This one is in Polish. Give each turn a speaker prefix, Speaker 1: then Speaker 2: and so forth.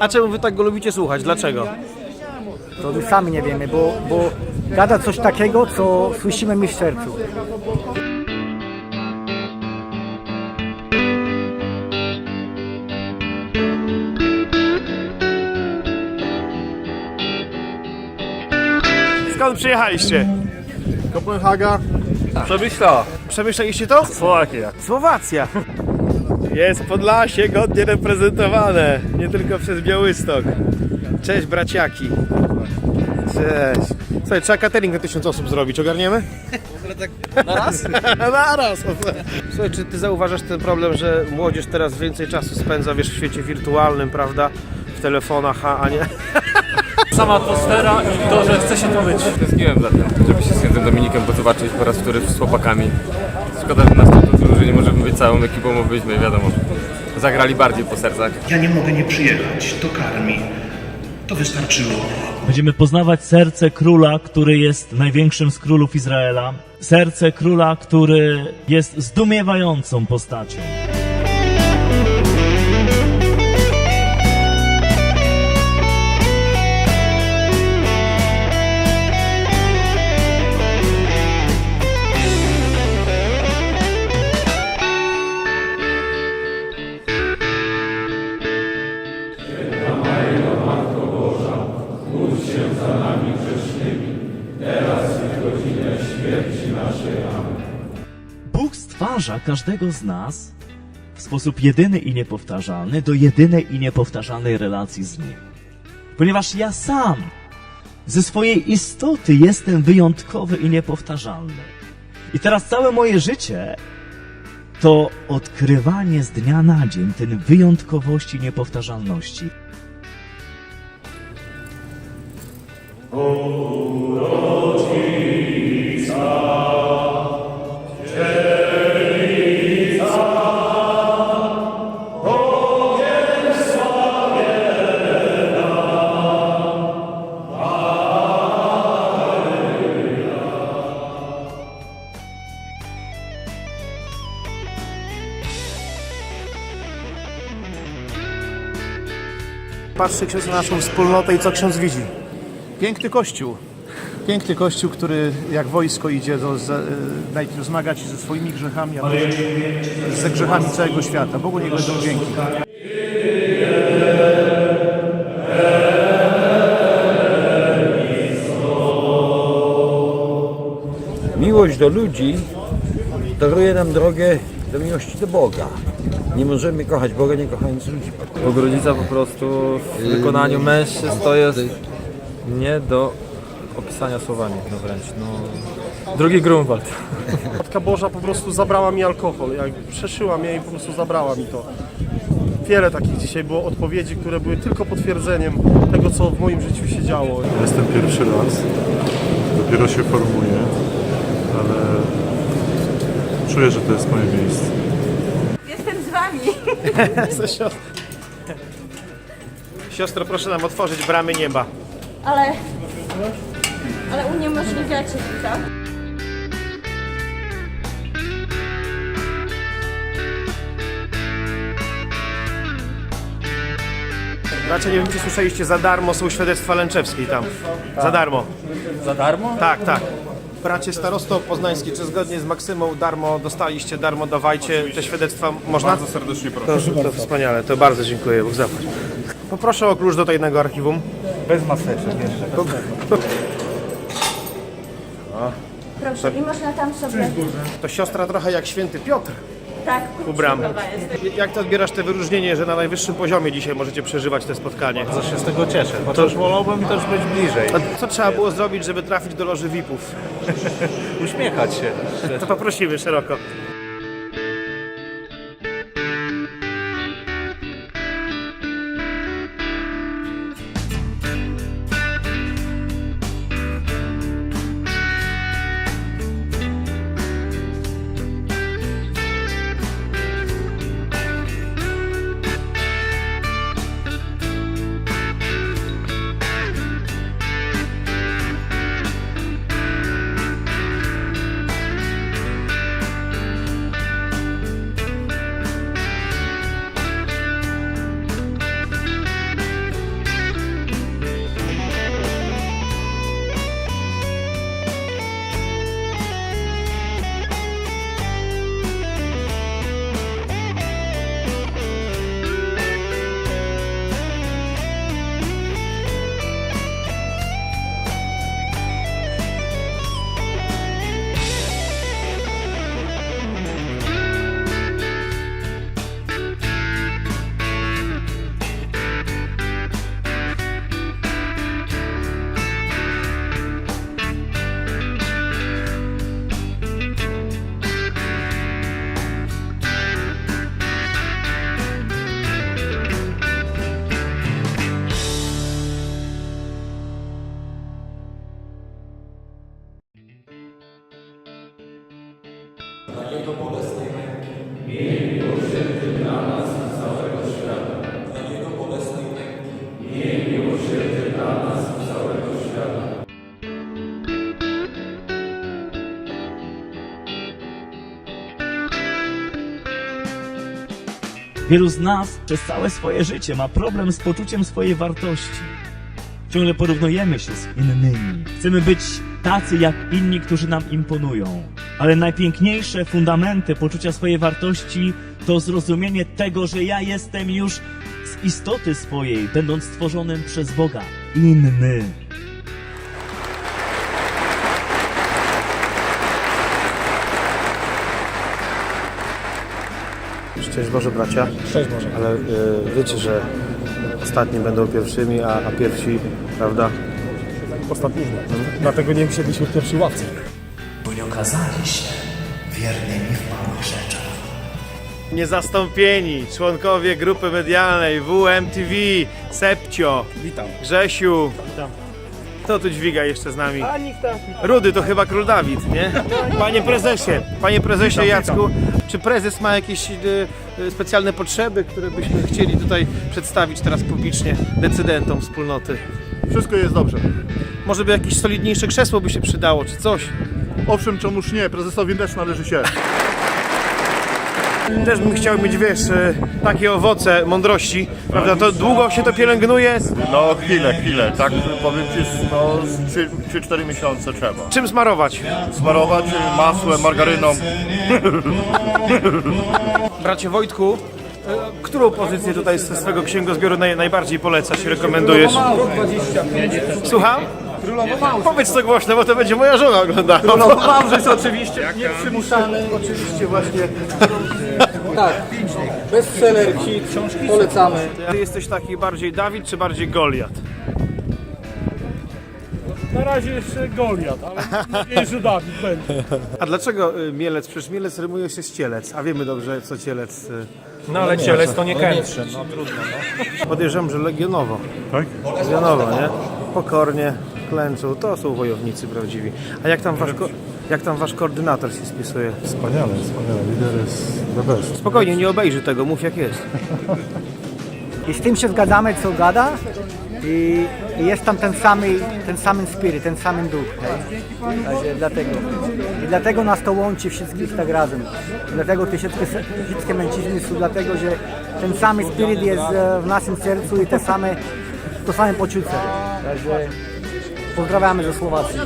Speaker 1: A czemu wy tak go lubicie słuchać? Dlaczego?
Speaker 2: To my sami nie wiemy, bo, bo gada coś takiego, co słyszymy my w sercu.
Speaker 1: Skąd przyjechaliście?
Speaker 3: Kopenhaga.
Speaker 1: Przemyśla. Przemyśleliście to?
Speaker 3: Słowakia.
Speaker 1: Słowacja. Jest Podlasie godnie reprezentowane, nie tylko przez Białystok. Cześć braciaki. Cześć. Słuchaj, trzeba catering na tysiąc osób zrobić, ogarniemy? Na raz? na raz. Słuchaj, czy ty zauważasz ten problem, że młodzież teraz więcej czasu spędza, wiesz, w świecie wirtualnym, prawda? W telefonach, a a nie...
Speaker 4: sama atmosfera i to, że chce się tu być.
Speaker 5: Tęskniłem za tym, żeby się z świętym Dominikiem zobaczyć po raz wtóry z chłopakami. Szkoda, że nas tu że nie możemy być całą ekipą, bo byliśmy, wiadomo, zagrali bardziej po sercach.
Speaker 6: Ja nie mogę nie przyjechać, to karmi. To wystarczyło.
Speaker 7: Będziemy poznawać serce króla, który jest największym z królów Izraela. Serce króla, który jest zdumiewającą postacią. Stwarza każdego z nas w sposób jedyny i niepowtarzalny do jedynej i niepowtarzalnej relacji z Nim. Ponieważ ja sam ze swojej istoty jestem wyjątkowy i niepowtarzalny. I teraz całe moje życie to odkrywanie z dnia na dzień tej wyjątkowości niepowtarzalności.
Speaker 1: Patrzy ksiądz na naszą wspólnotę i co ksiądz widzi? Piękny kościół. Piękny kościół, który jak wojsko idzie do, za, e, najpierw zmagać się ze swoimi grzechami, a później ze grzechami całego świata. Bogu niech będą dzięki.
Speaker 8: Miłość do ludzi daruje nam drogę do miłości do Boga. Nie możemy kochać Boga, nie kochając ludzi.
Speaker 5: Ogrodzica po prostu w wykonaniu mężczyzn to jest nie do opisania słowami, no wręcz, no... Drugi Grunwald.
Speaker 3: Matka Boża po prostu zabrała mi alkohol. Jak przeszyła mnie i po prostu zabrała mi to. Wiele takich dzisiaj było odpowiedzi, które były tylko potwierdzeniem tego, co w moim życiu się działo.
Speaker 9: Jestem pierwszy raz, dopiero się formuję, ale czuję, że to jest moje miejsce.
Speaker 10: Jestem z wami.
Speaker 1: Siostro, proszę nam otworzyć bramy nieba.
Speaker 10: Ale... Ale uniemożliwiacie mi to.
Speaker 1: Bracia, nie wiem, czy słyszeliście, za darmo są świadectwa Lęczewskiej tam. Za darmo.
Speaker 4: Za darmo?
Speaker 1: Tak, tak. Bracie starosto poznański, czy zgodnie z Maksymą darmo dostaliście, darmo dawajcie te świadectwa? Można? Bardzo serdecznie proszę. To, to wspaniale, to bardzo dziękuję, Bóg zapłać. Poproszę o klucz do tajnego archiwum.
Speaker 2: Bez maseczek jeszcze.
Speaker 10: Proszę, i można tam sobie...
Speaker 1: To siostra trochę jak święty Piotr
Speaker 10: Tak,
Speaker 1: u bram. Jak ty odbierasz te wyróżnienie, że na najwyższym poziomie dzisiaj możecie przeżywać te spotkanie?
Speaker 3: Bardzo się z tego cieszę, chociaż wolałbym też być bliżej.
Speaker 1: A co trzeba było zrobić, żeby trafić do loży VIP-ów?
Speaker 3: Uśmiechać się.
Speaker 1: To poprosimy szeroko.
Speaker 7: Wielu z nas przez całe swoje życie ma problem z poczuciem swojej wartości. Ciągle porównujemy się z innymi. Chcemy być tacy jak inni, którzy nam imponują. Ale najpiękniejsze fundamenty poczucia swojej wartości to zrozumienie tego, że ja jestem już z istoty swojej, będąc stworzonym przez Boga, inny.
Speaker 1: Szczęść Boże bracia. Szczęść Boże. Ale y, wiecie, że ostatni będą pierwszymi, a, a pierwsi, prawda?
Speaker 3: Ostatnimi. Dlatego nie usiedliśmy w pierwszej ławce.
Speaker 6: Okazali się wiernymi w małych rzeczach.
Speaker 1: Niezastąpieni członkowie grupy medialnej WMTV, Sepcio,
Speaker 3: Witam.
Speaker 1: Grzesiu. Witam. Kto tu dźwiga jeszcze z nami? Rudy to chyba król Dawid, nie? Panie prezesie, panie prezesie Jacku, czy prezes ma jakieś y, y, specjalne potrzeby, które byśmy chcieli tutaj przedstawić teraz publicznie decydentom wspólnoty?
Speaker 9: Wszystko jest dobrze.
Speaker 1: Może by jakieś solidniejsze krzesło by się przydało, czy coś?
Speaker 9: Owszem, czemuż nie, prezesowi też należy się.
Speaker 1: Też bym chciał mieć, wiesz, y, takie owoce mądrości, prawda? To długo się to pielęgnuje.
Speaker 9: No chwilę, chwilę, tak powiem Ci, no 3-4 miesiące trzeba.
Speaker 1: Czym smarować?
Speaker 9: Smarować masłem, margaryną.
Speaker 1: Bracie Wojtku, y, którą pozycję tutaj ze swego księgozbioru naj, najbardziej polecasz i rekomendujesz? Słucham? Powiedz to głośno, bo to będzie moja żona oglądała.
Speaker 3: No Małżeś oczywiście, nieprzymuszany, oczywiście właśnie.
Speaker 2: Bestseller, hit, polecamy.
Speaker 1: Ty jesteś taki bardziej Dawid, czy bardziej Goliat?
Speaker 3: Na razie jeszcze Goliat, ale nadzieję, że Dawid będzie.
Speaker 1: A dlaczego y, Mielec? Przecież Mielec rymuje się z Cielec, a wiemy dobrze, co Cielec... y,
Speaker 4: No ale cielec to nie kętrze, no trudno.
Speaker 1: Podejrzewam, że legionowo.
Speaker 9: Tak?
Speaker 1: Legionowo, nie? Pokornie, klęczą, to są wojownicy prawdziwi. A jak tam wasz, ko- jak tam wasz koordynator się spisuje?
Speaker 9: Wspaniale, wspaniale. Lider jest the best.
Speaker 1: Spokojnie, nie obejrzy tego, mów jak jest.
Speaker 2: I z tym się zgadzamy, co gada. I, i jest tam ten samy, ten samym spirit, ten samym duch. hej. Także dlatego. I dlatego nas to łączy wszystkich tak razem. Dlatego te wszystkie, wszystkie mężczyzny są dlatego, że ten samy spirit jest e, w naszym sercu i te same, to same poczucie. Także pozdrawiamy ze Słowacji.